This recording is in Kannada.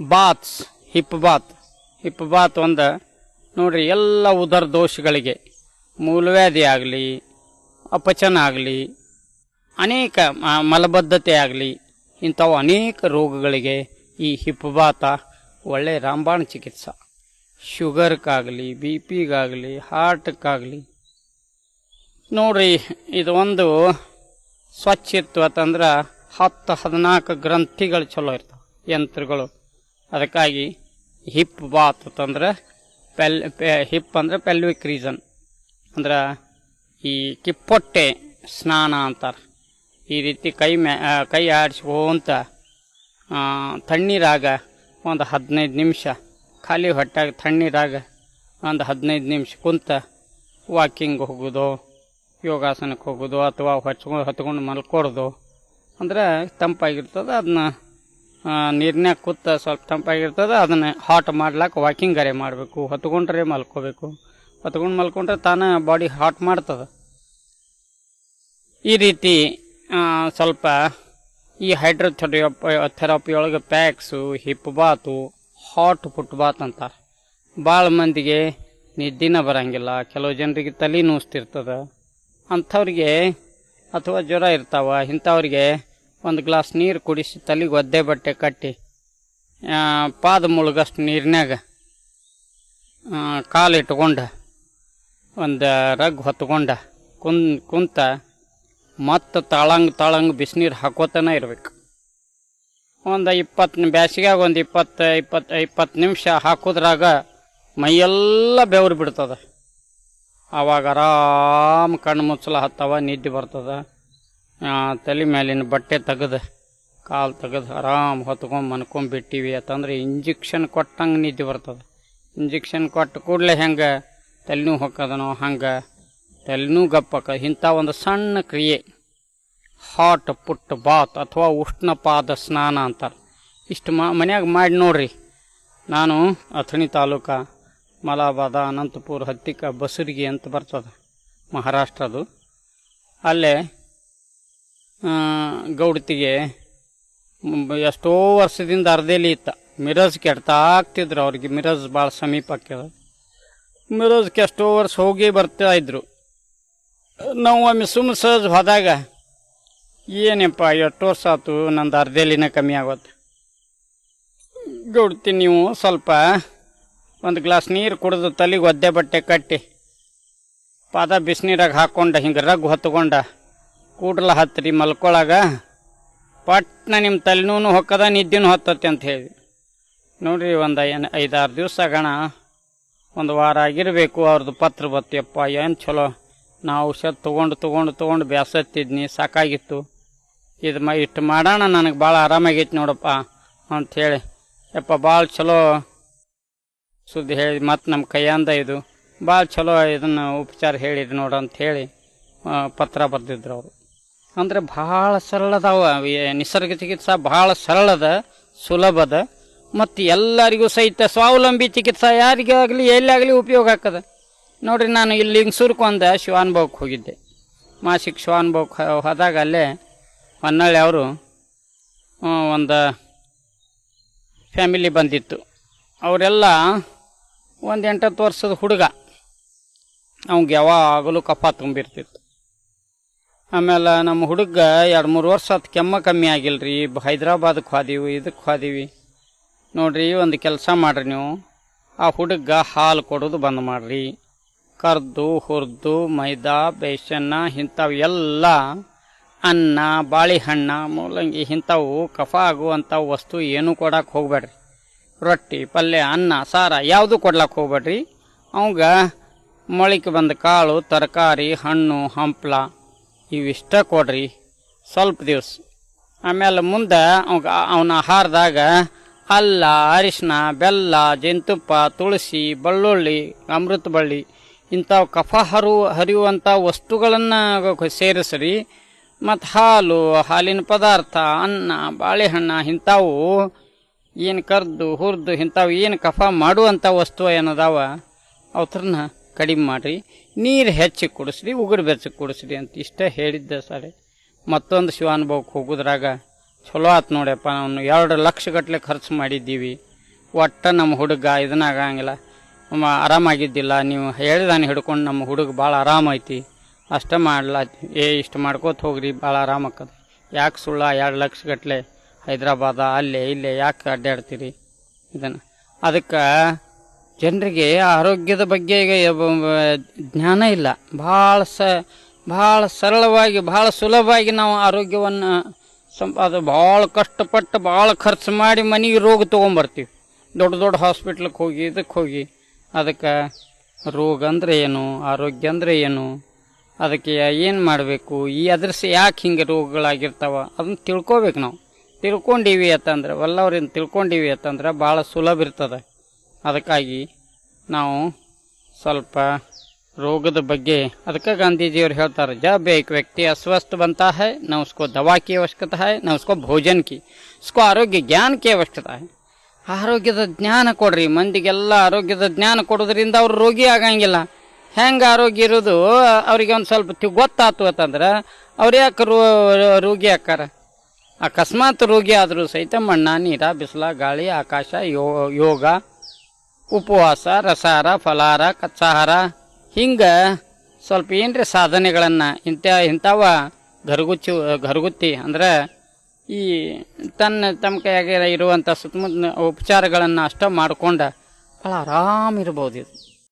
Baths, hip bath. Hip bath ಒಂದು, ನೋಡ್ರಿ, ಎಲ್ಲ ಉದರ ದೋಷಗಳಿಗೆ. ಮೂಲವ್ಯಾಧಿ ಆಗಲಿ, ಅಪಚನ ಆಗಲಿ, ಅನೇಕ ಮಲಬದ್ಧತೆ ಆಗಲಿ, ಇಂಥವು ಅನೇಕ ರೋಗಗಳಿಗೆ ಈ ಹಿಪ್ಪುಬಾತ ಒಳ್ಳೆ ರಾಂಬಾಣ ಚಿಕಿತ್ಸೆ. ಶುಗರ್ಗಾಗಲಿ, ಬಿ ಪಿಗಾಗಲಿ, ಹಾರ್ಟ್ಗಾಗಲಿ. ನೋಡ್ರಿ, ಇದು ಒಂದು ಸ್ವಚ್ಛ ಇತ್ತು ಅಂತಂದ್ರೆ ಹತ್ತು ಹದಿನಾಲ್ಕು ಗ್ರಂಥಿಗಳು ಚಲೋ ಇರ್ತವೆ, ಯಂತ್ರಗಳು. ಅದಕ್ಕಾಗಿ ಹಿಪ್ ಬಾತ್ ಅಂತಂದ್ರೆ ಪೆಲ್ ಹಿಪ್ ಅಂದ್ರೆ ಪೆಲ್ವಿಕ್ ರೀಸನ್ ಅಂದ್ರೆ ಈ ಕಿಪ್ಪೊಟ್ಟೆ ಸ್ನಾನ ಅಂತಾರೆ. ಈ ರೀತಿ ಕೈ ಮ್ಯಾ ಕೈ ಆಡಿಸ್ಕೊಂತ ತಣ್ಣೀರಾಗ ಒಂದು ಹದಿನೈದು ನಿಮಿಷ, ಖಾಲಿ ಹೊಟ್ಟಾಗ ತಣ್ಣೀರಾಗ ಒಂದು ಹದಿನೈದು ನಿಮಿಷ ಕುಂತ ವಾಕಿಂಗ್ ಹೋಗೋದು, ಯೋಗಾಸನಕ್ಕೆ ಹೋಗೋದು, ಅಥವಾ ಹೊಚ್ಕೊಂಡು ಹತ್ಕೊಂಡು ಮಲ್ಕೊಡೋದು, ಅಂದ್ರೆ ತಂಪಾಗಿರ್ತದೆ ಅದನ್ನ ನೀರಿನ್ಯಾಗ ಕೂತ ಸ್ವಲ್ಪ ತಂಪಾಗಿರ್ತದೆ, ಅದನ್ನ ಹಾಟ್ ಮಾಡ್ಲಾಕ ವಾಕಿಂಗ್ ಗರೆ ಮಾಡಬೇಕು. ಹೊತ್ಕೊಂಡ್ರೆ ಮಲ್ಕೋಬೇಕು. ಹೊತ್ಕೊಂಡು ಮಲ್ಕೊಂಡ್ರೆ ತಾನೇ ಬಾಡಿ ಹಾಟ್ ಮಾಡ್ತದೆ. ಈ ರೀತಿ ಸ್ವಲ್ಪ ಈ ಹೈಡ್ರೋಥೆರಪಿ ಥೆರಪಿ ಒಳಗೆ packs hip bath hot foot bath ಅಂತಾರೆ. ಭಾಳ ಮಂದಿಗೆ ನಿದ್ದಿನ ಬರಂಗಿಲ್ಲ. ಕೆಲವು ಜನರಿಗೆ ತಲೆ ನುಸ್ತಿರ್ತದೆ. ಅಂಥವ್ರಿಗೆ ಅಥವಾ ಜ್ವರ ಇರ್ತಾವ, ಇಂಥವ್ರಿಗೆ ಒಂದು ಗ್ಲಾಸ್ ನೀರು ಕುಡಿಸಿ ತಲೆಗೆ ಒದ್ದೆ ಬಟ್ಟೆ ಕಟ್ಟಿ ಪಾದ ಮುಳುಗಷ್ಟು ನೀರಿನಾಗ ಕಾಲು ಇಟ್ಕೊಂಡ ಒಂದು ರಗ್ ಹೊತ್ಕೊಂಡ ಕುನ್, ಕುಂತ ಮತ್ತು ತಾಳಂಗ್ ತಾಳಂಗ್ ಬಿಸಿನೀರು ಹಾಕೋತನ ಇರಬೇಕು. ಒಂದು ಇಪ್ಪತ್ತು ಬ್ಯಾಸಿಗ್ಯಾಗ ಒಂದು ಇಪ್ಪತ್ತು ಇಪ್ಪತ್ತು ಇಪ್ಪತ್ತು ನಿಮಿಷ ಹಾಕೋದ್ರಾಗ ಮೈಯೆಲ್ಲ ಬೆವರು ಬಿಡ್ತದೆ. ಆವಾಗ ಆರಾಮ್ ಕಣ್ಣು ಮುಚ್ಚಲ ಹತ್ತವ, ನಿದ್ದೆ ಬರ್ತದ. ತಲೆ ಮೇಲಿನ ಬಟ್ಟೆ ತೆಗೆದು, ಕಾಲು ತೆಗೆದು ಆರಾಮ್ ಹೊತ್ಕೊಂಡು ಮನ್ಕೊಂಬಿಟ್ಟಿವಿ ಅಂತಂದ್ರೆ ಇಂಜೆಕ್ಷನ್ ಕೊಟ್ಟಂಗೆ ನಿದ್ದೆ ಬರ್ತದೆ. ಇಂಜೆಕ್ಷನ್ ಕೊಟ್ಟು ಕೂಡಲೇ ಹೆಂಗೆ? ತಲೆನೂ ಹೊಕ್ಕದನೋ? ಹಂಗೆ? ತಲೆನೂ ಗಪ್ಪಕ ಇಂಥ ಒಂದು ಸಣ್ಣ ಕ್ರಿಯೆ. ಹಾಟ್ ಪುಟ್ ಬಾತ್ ಅಥವಾ ಉಷ್ಣಪಾದ ಸ್ನಾನ ಅಂತಾರೆ. ಇಷ್ಟು ಮಾ, ಮನ್ಯಾಗ ಮಾಡಿ ನೋಡ್ರಿ. ನಾನು ಅಥಣಿ ತಾಲೂಕ ಮಲಾಬಾದ ಅನಂತಪುರ ಹತ್ತಿಕ ಬಸರಿಗೆ ಅಂತ ಬರ್ತದೆ ಮಹಾರಾಷ್ಟ್ರದು. ಅಲ್ಲೇ ಗೌಡತಿಗೆ ಎಷ್ಟೋ ವರ್ಷದಿಂದ ಅರ್ಧೇಲಿ ಇತ್ತ. ಮಿರಜ್ ಕೆಡ್ತಾ ಆಗ್ತಿದ್ರು ಅವ್ರಿಗೆ. ಮಿರಜ್ ಭಾಳ ಸಮೀಪ ಕೇಳ ಮಿರಜ್ಗೆ ಎಷ್ಟೋ ವರ್ಷ ಹೋಗಿ ಬರ್ತಾ ಇದ್ರು. ನಾವು ಒಮ್ಮೆ ಸುಮ್ಮ ಸಹಜ ಹೋದಾಗ ಏನಪ್ಪ, ಎಷ್ಟು ವರ್ಷ ಆತು? ನಂದು ಅರ್ಧೇಲಿನ ಕಮ್ಮಿ ಆಗೋದು ಗೌಡತಿ, ನೀವು ಸ್ವಲ್ಪ ಒಂದು ಗ್ಲಾಸ್ ನೀರು ಕುಡಿದು ತಲೆಗೆ ಒದ್ದೆ ಬಟ್ಟೆ ಕಟ್ಟಿ, ಪಾದ ಬಿಸಿನೀರಾಗ ಹಾಕ್ಕೊಂಡ ಹಿಂಗೆ ರಗ್ ಹೊತ್ಕೊಂಡ ಕೂಡ್ಲ ಹತ್ತಿರಿ ಮಲ್ಕೊಳಗ ಪಟ್ನ ನಿಮ್ಮ ತಲೆನೂ ಹೊಕ್ಕದ, ನಿದ್ದೆನೂ ಹೊತ್ತತಿ ಅಂತ ಹೇಳಿ. ನೋಡ್ರಿ ಒಂದು ಏನು ಐದಾರು ದಿವಸ ಗಣ ಒಂದು ವಾರ ಆಗಿರಬೇಕು ಅವ್ರದ್ದು ಪತ್ರ ಬತ್ತಿಯಪ್ಪ ಏನು ಚಲೋ? ನಾ ಔಷಧ ತೊಗೊಂಡು ತೊಗೊಂಡು ತೊಗೊಂಡು ಬೇಸತ್ತಿದ್ನಿ ಸಾಕಾಗಿತ್ತು. ಇದು ಮ ಇಷ್ಟು ಮಾಡೋಣ, ನನಗೆ ಭಾಳ ಆರಾಮಾಗೈತಿ ನೋಡಪ್ಪ ಅಂಥೇಳಿ ಯಪ್ಪ ಭಾಳ ಚಲೋ ಸುದ್ದಿ ಹೇಳಿ ಮತ್ತು ನಮ್ಮ ಕೈಯಿಂದ ಇದು. ಭಾಳ ಚಲೋ ಇದನ್ನು ಉಪಚಾರ ಹೇಳಿರಿ ನೋಡು ಅಂತ ಹೇಳಿ ಪತ್ರ ಬರೆದಿದ್ರು ಅವರು. ಅಂದರೆ ಭಾಳ ಸರಳದವ. ನಿಸರ್ಗ ಚಿಕಿತ್ಸಾ ಭಾಳ ಸರಳದ, ಸುಲಭದ, ಮತ್ತು ಎಲ್ಲರಿಗೂ ಸಹಿತ ಸ್ವಾವಲಂಬಿ ಚಿಕಿತ್ಸಾ ಯಾರಿಗೇ ಆಗಲಿ ಎಲ್ಲಾಗಲಿ ಉಪಯೋಗ ಆಗ್ತದ. ನೋಡ್ರಿ, ನಾನು ಇಲ್ಲಿ ಹಿಂಗೆ ಒಂದು ಶಿವಾನುಭವಕ್ಕೆ ಹೋಗಿದ್ದೆ. ಮಾಸಿಕ ಶಿವಾನುಭವಕ್ಕೆ ಹೋದಾಗ ಅಲ್ಲೇ ಹೊನ್ನಳ್ಳಿ ಅವರು ಒಂದು ಫ್ಯಾಮಿಲಿ ಬಂದಿತ್ತು. ಅವರೆಲ್ಲ ಒಂದು ಎಂಟತ್ತು ವರ್ಷದ ಹುಡುಗ. ಅವ್ಗೆ ಯಾವಾಗಲೂ ಕಫ ತುಂಬಿರ್ತಿತ್ತು. ಆಮೇಲೆ ನಮ್ಮ ಹುಡುಗ ಎರಡು ಮೂರು ವರ್ಷ ಆತು ಕೆಮ್ಮ ಕಮ್ಮಿ ಆಗಿಲ್ಲ ರೀ ಹೈದ್ರಾಬಾದಕ್ಕೆ ಹೋದೀವಿ ಇದಕ್ಕೆ ಹೋದೀವಿ. ನೋಡಿರಿ ಒಂದು ಕೆಲಸ ಮಾಡ್ರಿ ನೀವು. ಆ ಹುಡುಗ ಹಾಲು ಕೊಡೋದು ಬಂದ್ ಮಾಡ್ರಿ. ಕರ್ದು, ಹುರಿದು, ಮೈದಾ ಬೇಸನ್ನ ಇಂಥವು ಎಲ್ಲ ಅನ್ನ, ಬಾಳೆಹಣ್ಣ, ಮೂಲಂಗಿ ಇಂಥವು ಕಫ ಆಗುವಂಥ ವಸ್ತು ಏನೂ ಕೊಡಕ್ಕೆ ಹೋಗ್ಬೇಡ್ರಿ ರೊಟ್ಟಿ, ಪಲ್ಯ, ಅನ್ನ, ಸಾರ ಯಾವುದು ಕೊಡ್ಲಕ್ಕೆ ಹೋಗ್ಬೇಡ್ರಿ ಅವಂಗ ಮೊಳಕೆ ಬಂದ ಕಾಳು, ತರಕಾರಿ, ಹಣ್ಣು, ಹಂಪ್ಲ ಇವಿಷ್ಟ ಕೊಡ್ರಿ. ಸ್ವಲ್ಪ ದಿವಸ. ಆಮೇಲೆ ಮುಂದೆ ಅವ ಅವನ ಆಹಾರದಾಗ ಅಲ್ಲ, ಅರಿಶಿನ, ಬೆಲ್ಲ, ಜೇನುತುಪ್ಪ, ತುಳಸಿ, ಬೆಳ್ಳುಳ್ಳಿ ಅಮೃತ ಬಳ್ಳಿ ಇಂಥವು ಕಫ ಹರು, ಹರಿಯುವಂಥ ವಸ್ತುಗಳನ್ನು ಸೇರಿಸ್ರಿ. ಮತ್ತು ಹಾಲು, ಹಾಲಿನ ಪದಾರ್ಥ, ಅನ್ನ, ಬಾಳೆಹಣ್ಣು ಇಂಥವು ಏನು ಕರ್ದು, ಹುರಿದು ಇಂಥವು ಏನು ಕಫ ಮಾಡುವಂಥ ವಸ್ತು ಏನದಾವ? ಅವತ್ರನ್ನ ಕಡಿಮೆ ಮಾಡಿರಿ. ನೀರು ಹೆಚ್ಚಿಗೆ ಕುಡಿಸ್ರಿ, ಉಗುರು ಬೆಚ್ಚಗೆ ಕುಡಿಸ್ರಿ ಅಂತ ಇಷ್ಟ ಹೇಳಿದ್ದೆ ಸರಿ. ಮತ್ತೊಂದು ಶಿವಾನುಭವಕ್ಕೆ ಹೋಗೋದ್ರಾಗ ಚಲೋ ಆತು ನೋಡ್ಯಪ್ಪ, ನಾವು ಎರಡು ಲಕ್ಷ ಗಟ್ಟಲೆ ಖರ್ಚು ಮಾಡಿದ್ದೀವಿ. ಒಟ್ಟು ನಮ್ಮ ಹುಡುಗ ಇದನ್ನಾಗಂಗಿಲ್ಲ ಆರಾಮಾಗಿದ್ದಿಲ್ಲ, ನೀವು ಹೇಳಿದಾನೆ ಹಿಡ್ಕೊಂಡು ನಮ್ಮ ಹುಡುಗ ಭಾಳ ಆರಾಮೈತಿ ಅಷ್ಟೇ ಮಾಡಲ, ಏ ಇಷ್ಟು ಮಾಡ್ಕೋತ ಹೋಗ್ರಿ, ಭಾಳ ಆರಾಮಾಕದ ಯಾಕೆ ಸುಳ್ಳ, ಎರಡು ಲಕ್ಷ ಗಟ್ಟಲೆ ಹೈದ್ರಾಬಾದ, ಅಲ್ಲೇ, ಇಲ್ಲೇ ಯಾಕೆ ಅಡ್ಡಾಡ್ತೀರಿ ಇದನ್ನು? ಅದಕ್ಕೆ ಜನರಿಗೆ ಆರೋಗ್ಯದ ಬಗ್ಗೆ ಈಗ ಜ್ಞಾನ ಇಲ್ಲ. ಭಾಳ ಸ, ಭಾಳ ಸರಳವಾಗಿ, ಭಾಳ ಸುಲಭವಾಗಿ ನಾವು ಆರೋಗ್ಯವನ್ನು ಸಂ ಅದು ಭಾಳ ಕಷ್ಟಪಟ್ಟು ಭಾಳ ಖರ್ಚು ಮಾಡಿ ಮನೆಗೆ ರೋಗ ತೊಗೊಂಬರ್ತೀವಿ. ದೊಡ್ಡ ದೊಡ್ಡ ಹಾಸ್ಪಿಟ್ಲಿಗೆ ಹೋಗಿ ಇದಕ್ಕೆ ಹೋಗಿ. ಅದಕ್ಕೆ ರೋಗ ಅಂದರೆ ಏನು, ಆರೋಗ್ಯ ಅಂದರೆ ಏನು, ಅದಕ್ಕೆ ಏನು ಮಾಡಬೇಕು, ಈ ಅದ್ರಸ್ ಯಾಕೆ ಹಿಂಗೆ ರೋಗಗಳಾಗಿರ್ತಾವ ಅದನ್ನ ತಿಳ್ಕೊಬೇಕು ನಾವು. ತಿಳ್ಕೊಂಡೀವಿ ಅಂತಂದ್ರೆ ಒಲ್ಲವ್ರಿಂದ ತಿಳ್ಕೊಂಡೀವಿ ಅಂತಂದ್ರೆ ಭಾಳ ಸುಲಭ ಇರ್ತದೆ. ಅದಕ್ಕಾಗಿ ನಾವು ಸ್ವಲ್ಪ ರೋಗದ ಬಗ್ಗೆ ಅದಕ್ಕೆ ಗಾಂಧೀಜಿಯವರು ಹೇಳ್ತಾರೆ, ಜ ಏಕ್ ವ್ಯಕ್ತಿ ಅಸ್ವಸ್ಥ ಬಂತಾ ಹೈ ನಾ ಉಸ್ಕೋ ದವಾ ಕೀ ಅವಶ್ಯಕತೆ ಹೈ ನಾವು ಉಸ್ಕೋ ಭೋಜನ ಕಿ ಉಸ್ಕೋ ಆರೋಗ್ಯ ಜ್ಞಾನಕ್ಕೆ ಅವಶ್ಯಕತೆ ಹೈ ಆರೋಗ್ಯದ ಜ್ಞಾನ ಕೊಡ್ರಿ, ಮಂದಿಗೆಲ್ಲ ಆರೋಗ್ಯದ ಜ್ಞಾನ ಕೊಡೋದ್ರಿಂದ ಅವ್ರು ರೋಗಿ ಆಗಂಗಿಲ್ಲ. ಹೆಂಗೆ ಆರೋಗ್ಯ ಇರೋದು ಅವರಿಗೆ ಒಂದು ಸ್ವಲ್ಪ ಗೊತ್ತಾತು ಅಂತಂದ್ರೆ ಅವ್ರು ಯಾಕೆ ರೋ, ರೋಗಿ ಆಕಾರ ಅಕಸ್ಮಾತ್ ರೋಗಿ ಆದರೂ ಸಹಿತ ಮಣ್ಣ, ನೀರ, ಬಿಸಿಲ, ಗಾಳಿ, ಆಕಾಶ, ಯೋ, ಯೋಗ ಉಪವಾಸ, ರಸಾರ, ಫಲಾರ, ಕಚ್ಚಾಹಾರ, ಹಿಂಗೆ ಸ್ವಲ್ಪ ಏನರ ಸಾಧನೆಗಳನ್ನು ಇಂಥ ಇಂಥವ ಘರ್ಗುಚ್ಚು, ಘರ್ಗುತ್ತಿ ಅಂದರೆ ಈ ತನ್ನ ತಮ್ಮ ಕೈಯಾಗ ಇರುವಂಥ ಸುತ್ತಮುತ್ತ ಉಪಚಾರಗಳನ್ನು ಅಷ್ಟ ಮಾಡಿಕೊಂಡು ಭಾಳ ಆರಾಮಿರ್ಬೋದು ಇದು